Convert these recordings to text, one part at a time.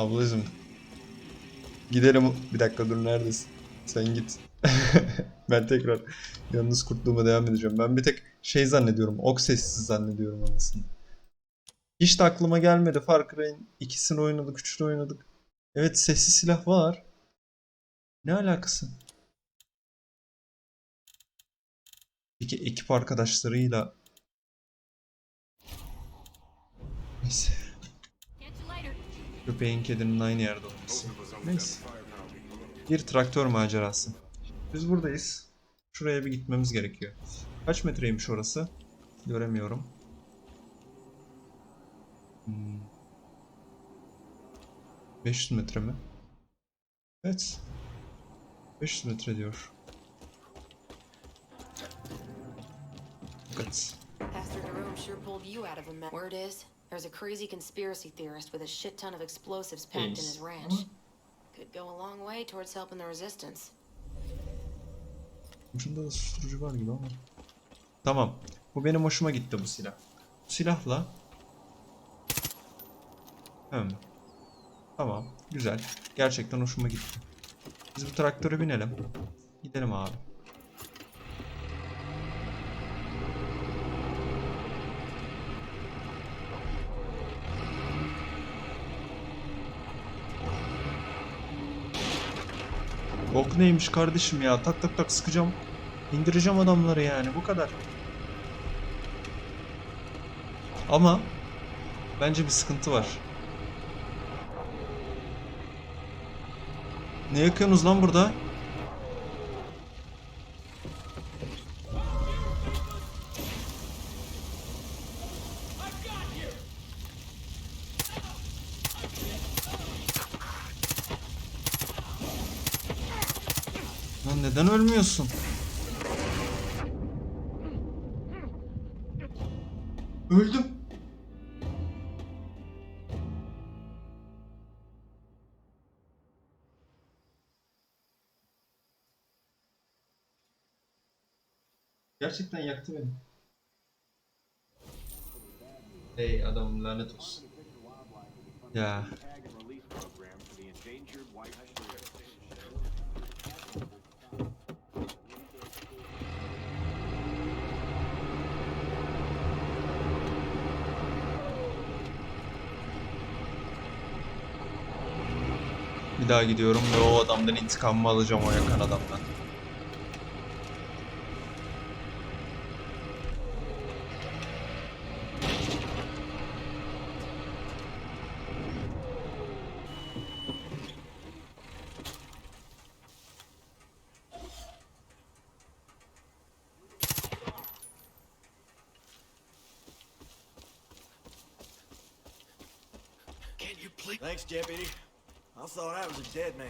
Ablacım. Gidelim. Bir dakika dur neredesin? Sen git. ben tekrar yalnız kurtluğuma devam edeceğim. Ben bir tek şey zannediyorum. Ok sessiz zannediyorum anasını. Hiç de aklıma gelmedi. Far Cry'in ikisini oynadık, üçünü oynadık. Evet sessiz silah var. Ne alakası? Peki ekip arkadaşlarıyla Köpeğin kedinin aynı yerde olması. Neyse. Bir traktör macerası. Biz buradayız. Şuraya bir gitmemiz gerekiyor. Kaç metreymiş orası? Göremiyorum. Hmm. 500 metre mi? Evet. 500 metre diyor. Evet. There's a crazy conspiracy theorist with a shit ton of explosives packed in his ranch. Could go a long way towards helping the resistance. Ucunda da susturucu var gibi ama. Tamam. Bu benim hoşuma gitti bu silah. Bu silahla Hem. Tamam. Güzel. Gerçekten hoşuma gitti. Biz bu traktöre binelim. Gidelim abi. Bok neymiş kardeşim ya? Tak tak tak sıkacağım. İndireceğim adamları yani. Bu kadar. Ama bence bir sıkıntı var. Ne yakıyorsunuz lan burada? Gerçekten yaktı beni. Hey adam lanet olsun. Ya. Bir daha gidiyorum ve o adamdan intikamımı alacağım o yakan adamdan. Thanks, Deputy. I thought I was a dead man.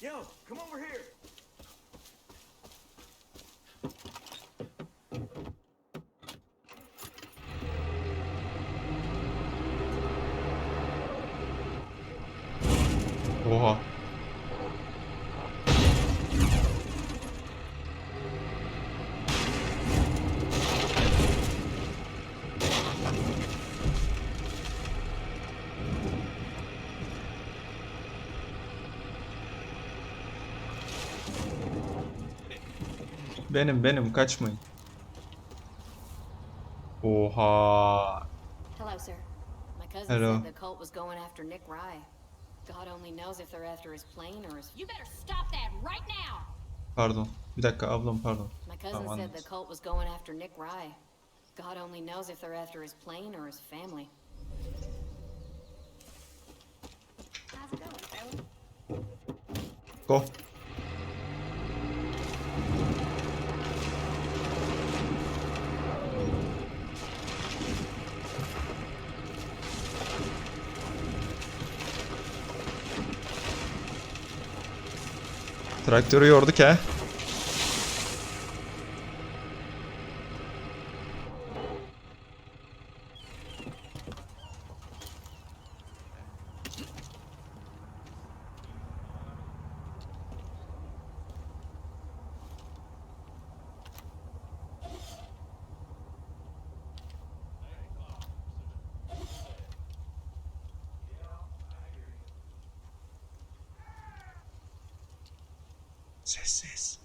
Yo, come over here. Oha. Benim benim kaçmayın. Oha. Hello, sir. My cousin Hello. said the cult was going after Nick Rye. God only knows if they're after his plane or his. You better stop that right now! Pardon. Bir dakika ablam pardon. My cousin Tamam, said anladım. the cult was going after Nick Rye. God only knows if they're after his plane or his family. How's it going, Go. Traktörü yorduk he. Sessiz.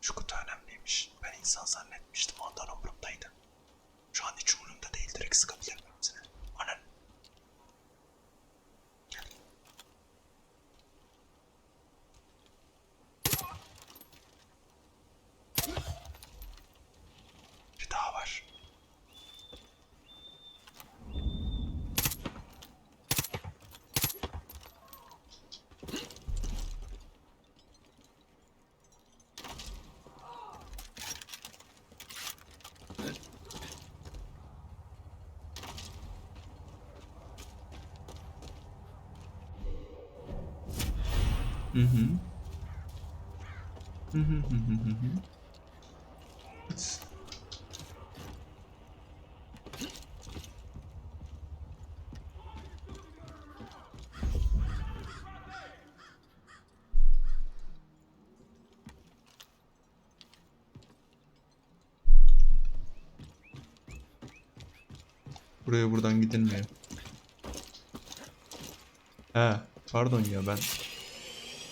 Şu kutu önemliymiş. Ben insan zannetmiştim ondan umurumdaydı. Şu an hiç umurumda değil. Direkt sıkabilirim hepsine. Anan. Gel. Bir daha var. Hı hı. Hı hı hı hı. Buraya buradan gidilmiyor. He, pardon ya ben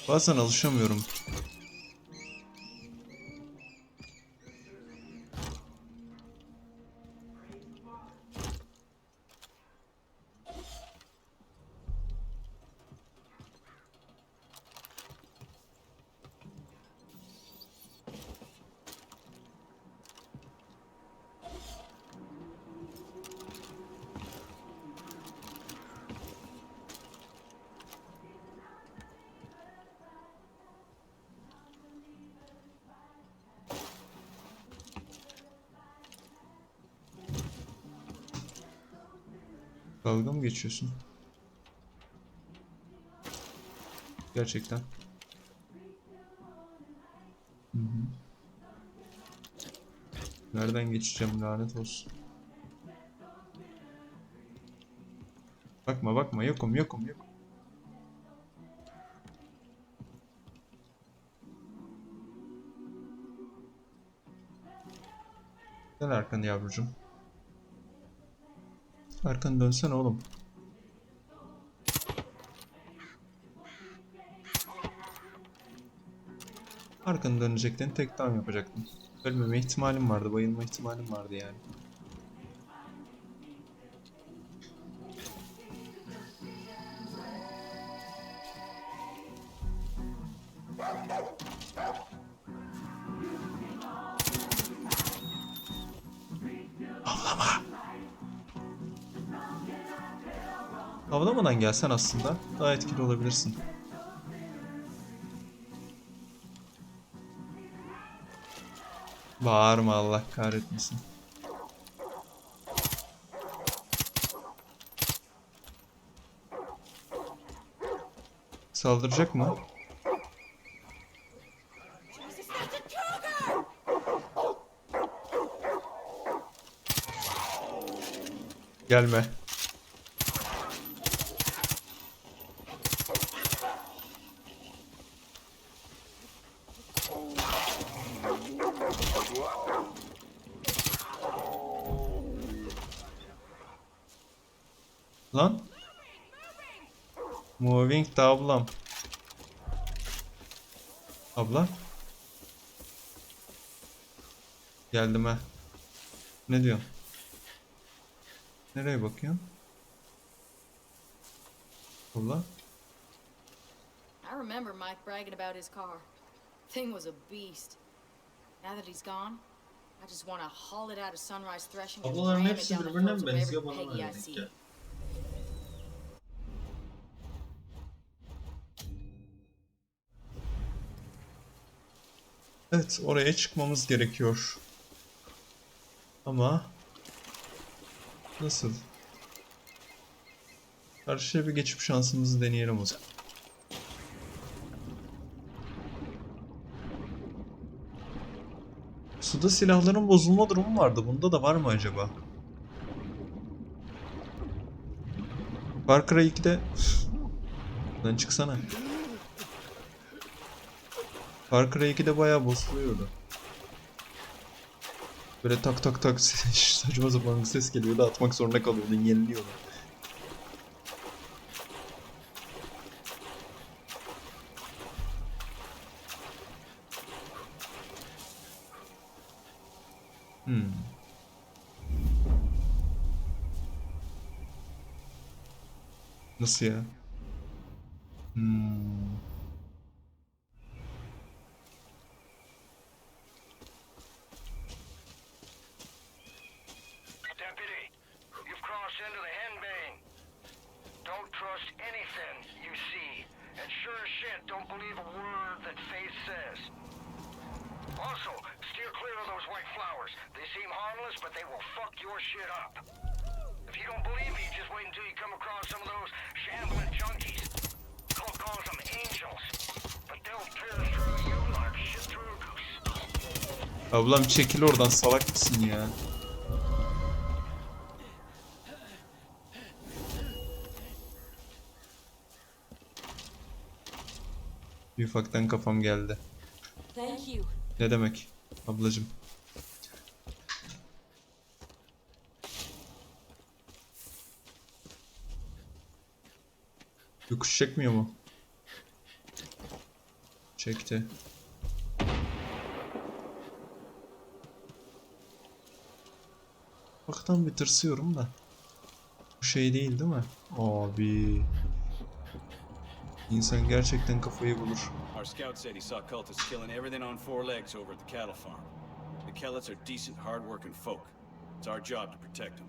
bazen alışamıyorum. Dalga mı geçiyorsun? Gerçekten. Hı hı. Nereden geçeceğim lanet olsun. Bakma bakma yokum yokum yokum. Dön arkanı yavrucuğum. Arkanı dönsene oğlum. Arkanı dönecektin, tek down yapacaktın. Ölmeme ihtimalim vardı, bayılma ihtimalim vardı yani. Avlamadan gelsen aslında daha etkili olabilirsin. Bağırma Allah kahretmesin. Saldıracak mı? Gelme. Lan. Moving da ablam. Abla. Geldim ha. Ne diyorsun? Nereye bakıyorsun? Abla. I remember Mike bragging about his car. Thing was a beast. Now that he's gone, I just want to haul it out of Sunrise Threshing and Ablaların ram it hepsi down the birbirine throats mi of every Peggy I see. Evet, oraya çıkmamız gerekiyor. Ama nasıl? Karşıya bir geçip şansımızı deneyelim o zaman. Suda silahların bozulma durumu vardı. Bunda da var mı acaba? Far Cry 2'de... Lan çıksana. Far Cry 2'de bayağı bozuluyordu. Böyle tak tak tak saçma sapan bir ses geliyor da atmak zorunda kalıyordun yeniliyorlar. Hmm. Nasıl ya? Don't trust anything you see. And sure as shit, don't believe a word that Faith says. Also, steer clear of those white flowers. They seem harmless, but they will fuck your shit up. If you don't believe me, just wait until you come across some of those shambling junkies. Cole calls them angels. But they'll pierce through you like shit through a goose. Ablam çekil oradan salak mısın ya? Bir ufaktan kafam geldi. Ne demek ablacım? Yokuş çekmiyor mu? Çekti. Baktan bir tırsıyorum da. Bu şey değil değil mi? Abi. İnsan gerçekten kafayı bulur. Our scout said he saw cultists killing everything on four legs over at the cattle farm. The Kellets are decent, hard-working folk. It's our job to protect them.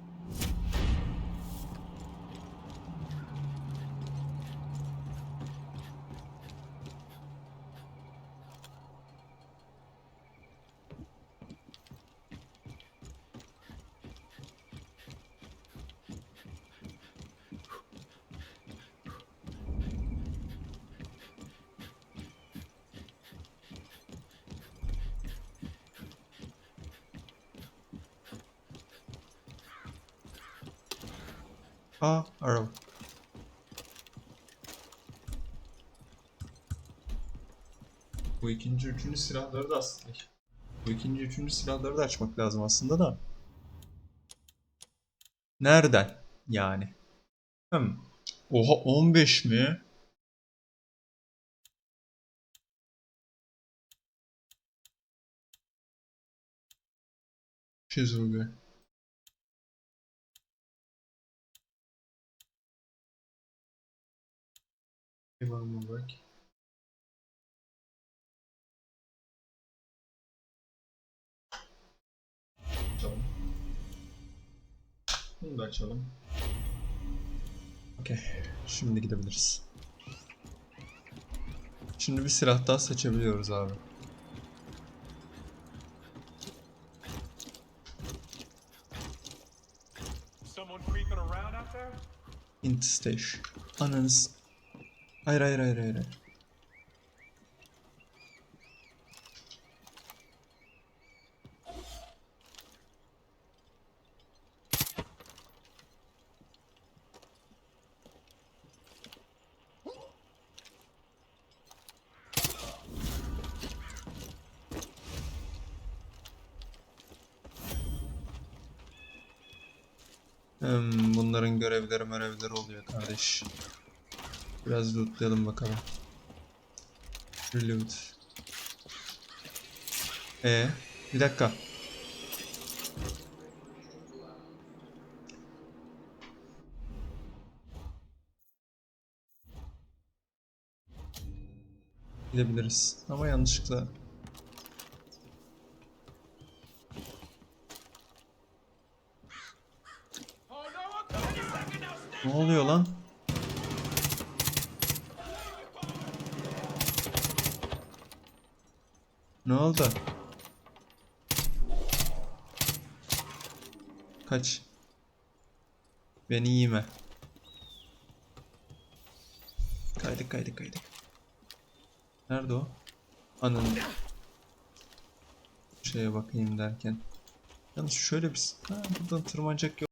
Aa, araba. Bu ikinci, üçüncü silahları da aslında. Bu ikinci, üçüncü silahları da açmak lazım aslında da. Nereden? Yani. Hmm. Oha 15 mi? Cheeseburger. Mı bak? Açalım. Bunu da açalım. Okey. Şimdi gidebiliriz. Şimdi bir silah daha seçebiliyoruz abi. Someone creeping around out there? Int. Ananız. Hayır hayır hayır hayır. Hmm, bunların görevleri görevleri oluyor kardeş. Biraz lootlayalım bakalım. Reload. Ee, bir dakika. Gidebiliriz. Ama yanlışlıkla Ne oluyor lan? Ne oldu? Kaç. Beni yeme. Kaydık kaydık kaydık. Nerede o? Anın. Şeye bakayım derken. Yalnız şöyle bir... Ha, buradan tırmanacak yol.